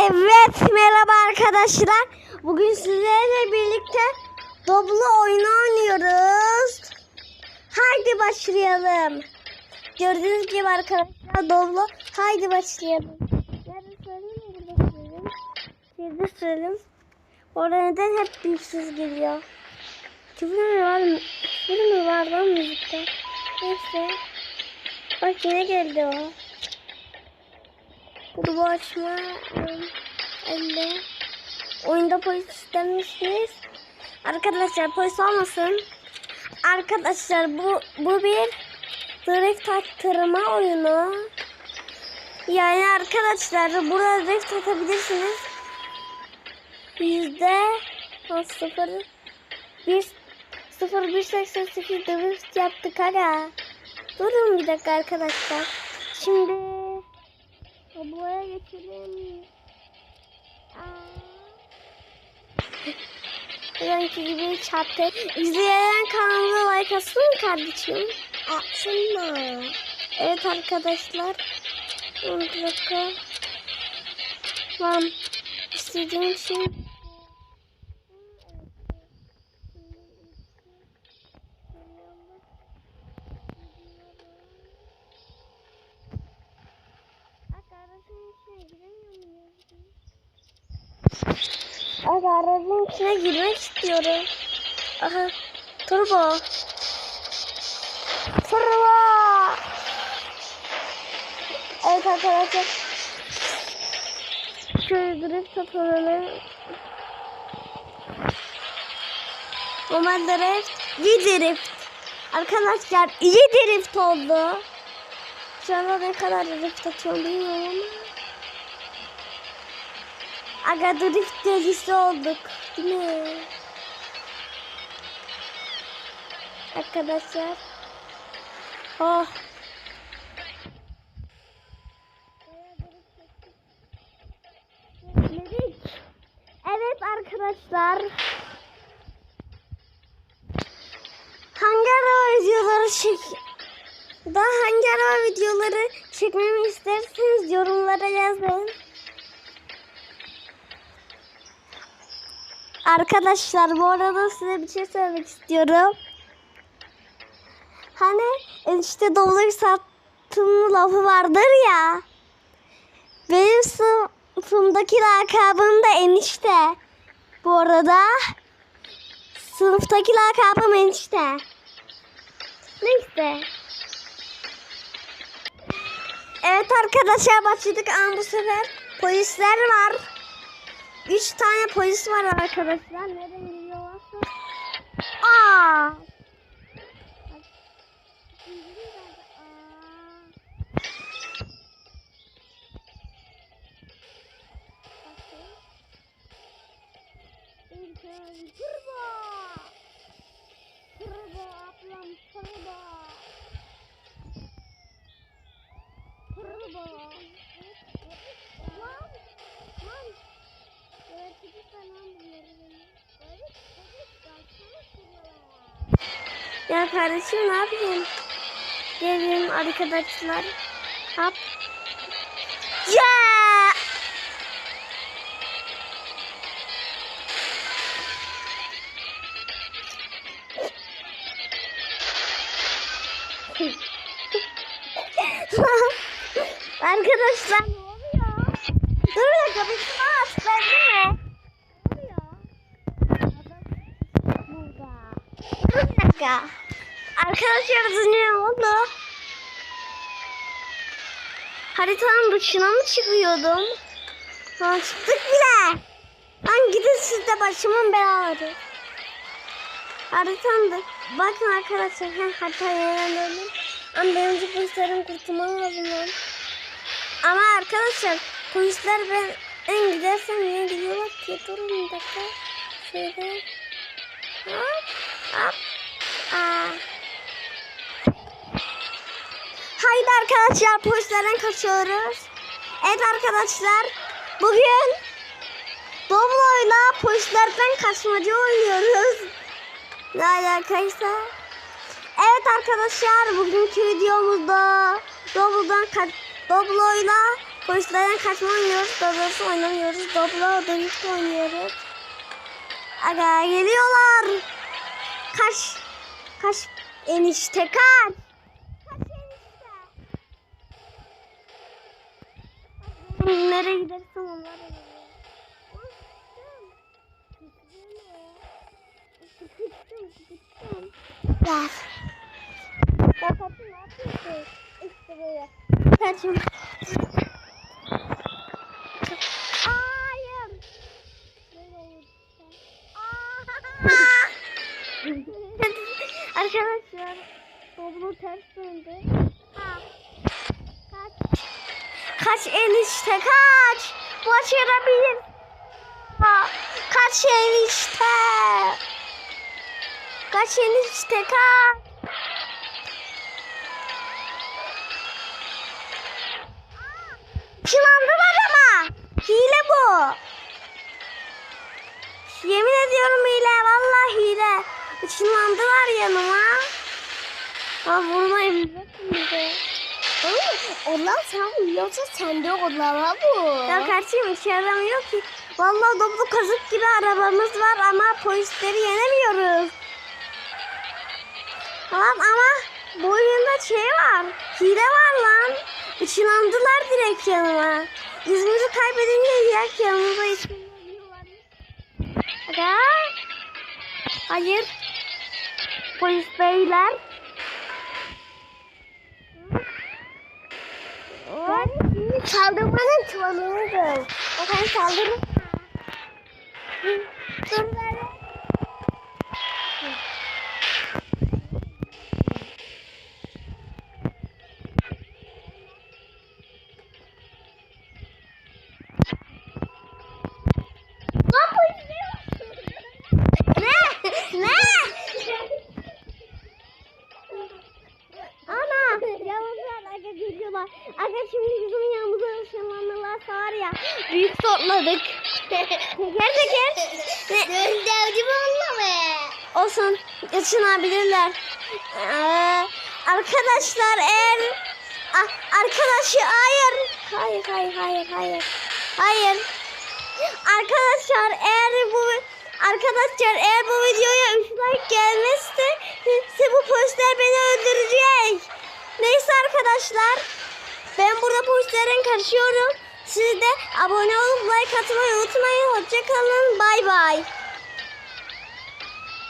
Evet merhaba arkadaşlar. Bugün sizlerle birlikte Doblo oyunu oynuyoruz. Haydi başlayalım. Gördüğünüz gibi arkadaşlar Doblo. Haydi başlayalım. Nerede söyleyeyim? Burada söyleyeyim. Şurada söyleyeyim. Orada neden hep ses geliyor? Küfür mü var mı? Küfür mü var lan müzikte? Neyse. Bak yine geldi o. Grubu açma. ım, Elle. Oyunda polis istenmişsiniz. Arkadaşlar polis olmasın. Arkadaşlar bu bu bir direkt attırma oyunu. Yani arkadaşlar burada direkt atabilirsiniz. Yüzde sıfır bir sıfır bir seksen sekiz dövüş yaptık aga. Durun bir dakika arkadaşlar. Şimdi Tabloya geçelim. Renki gibi çarptı. İzleyen kanalına like atsın mı kardeşim? Atsınlar. Evet arkadaşlar. Bir dakika. Tamam. İstediğim şey. Abi aracın içine girmek istiyorum. Aha. Turbo. Turbo. Evet arkadaşlar. Şöyle drift atalım. Normal drift. İyi drift. Arkadaşlar iyi drift oldu. Şu anda ne kadar drift atıyorum bilmiyorum ama. Aga drift delisi olduk. Değil mi? Arkadaşlar. Oh. Evet arkadaşlar. Hangi araba videoları çek... Daha hangi araba videoları çekmemi isterseniz yorumlara yazın. Arkadaşlar bu arada size bir şey söylemek istiyorum. Hani işte doları sattığım lafı vardır ya. Benim sınıfımdaki lakabım da enişte. Bu arada sınıftaki lakabım enişte. Neyse. Evet arkadaşlar başladık ama bu sefer polisler var. Üç tane polis var arkadaşlar. Nereden geliyorlarsa. Aa! Turbo! Turbo ablam turbo! Lan! Lan! Öğretici falan bunları. Ya kardeşim ne yapayım? Gelin arkadaşlar. Hop. Ya! Arkadaşlar ne oluyor? Dur dakika bir şunu aç verdin mi? Ne oluyor? Burada. Dur bir dakika. Arkadaşlar ne oldu? Haritanın dışına mı çıkıyordum? Ha çıktık bile. Lan gidin siz de başımın belaları. Haritanın. Bakın arkadaşlar. Hem haritayı öğrendim. Ama benim polislerin kurtulmam lazım. Ama arkadaşlar polisler ben en gidersem niye gidiyorlar ki? Durun bir dakika. Şöyle. Hop. Hop. Aa. Haydi arkadaşlar polislerden kaçıyoruz. Evet arkadaşlar bugün Doblo'yla polislerden kaçmacı oynuyoruz. Ne alakaysa. Evet arkadaşlar bugünkü videomuzda Doblo'dan kaç Doblo'yla Polislerden kaçma oynuyoruz. Doblo'su oynamıyoruz. Doblo dövüş oynuyoruz. Aga geliyorlar. Kaç. Kaç. Enişte kaç enişte. Nereye gidersem onlar. Gel. Kapatın, ne yapıyorsun? İşte böyle. İşte. Aa! Arkadaşlar, Doblo ters döndü. Kaç. Enişte kaç. Başarabilir. Ha. Kaç enişte. Kaç enişte kaç. Çınandılar ama. Hile bu. Yemin ediyorum hile. Vallahi hile. Çınlandılar yanıma. Ha vurmayın. Şimdi. Onlar sen uyuyorsa sende olamaz bu. Ya kardeşim işe yaramıyor ki. Vallahi doplu kazık gibi arabamız var ama polisleri yenemiyoruz. Tamam ama bu oyunda şey var. Hile var lan. Işınlandılar direkt yanıma. Yüzümüzü kaybedince direkt yanımıza ışınlanıyorlar. Hayır. Polis beyler. Ben çaldırmanın çoğunluğuydum. O sen saldırın. Dur böyle. Lan polis ne Ne? Ne? Ana yalnızlar aga geliyorlar. Aga şimdi bizim yanımıza ışınlanırlarsa var ya büyük sortladık. Teker teker. Ne? Dövdüm onunla mı? Olsun ışınabilirler. Ee, arkadaşlar eğer A- arkadaşı hayır. Hayır hayır hayır hayır. Hayır. Arkadaşlar eğer bu arkadaşlar eğer bu videoya 3 like gelmezse size bu polisler beni öldürecek. Neyse arkadaşlar ben burada polislerin karışıyorum. Siz de abone olup like atmayı unutmayın. Hoşçakalın. Bay bay.